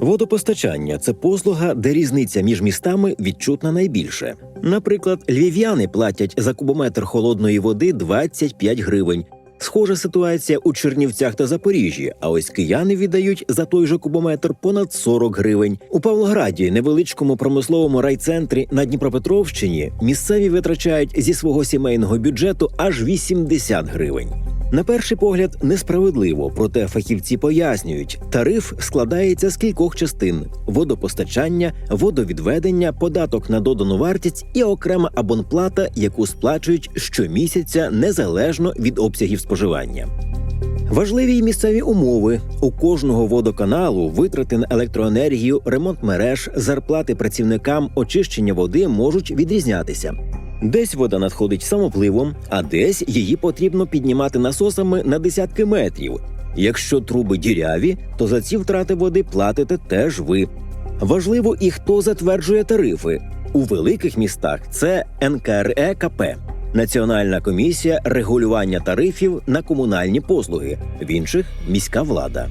Водопостачання це послуга, де різниця між містами відчутна найбільше. Наприклад, львів'яни платять за кубометр холодної води 25 гривень. Схожа ситуація у Чернівцях та Запоріжжі, а ось кияни віддають за той же кубометр понад 40 гривень. У Павлограді, невеличкому промисловому райцентрі на Дніпропетровщині, місцеві витрачають зі свого сімейного бюджету аж 80 гривень. На перший погляд несправедливо, проте фахівці пояснюють, тариф складається з кількох частин: водопостачання, водовідведення, податок на додану вартість і окрема абонплата, яку сплачують щомісяця незалежно від обсягів споживання. Важливі й місцеві умови у кожного водоканалу витрати на електроенергію, ремонт мереж, зарплати працівникам, очищення води можуть відрізнятися. Десь вода надходить самопливом, а десь її потрібно піднімати насосами на десятки метрів. Якщо труби діряві, то за ці втрати води платите теж ви. Важливо і хто затверджує тарифи. У великих містах це НКРЕКП – Національна комісія регулювання тарифів на комунальні послуги, в інших міська влада.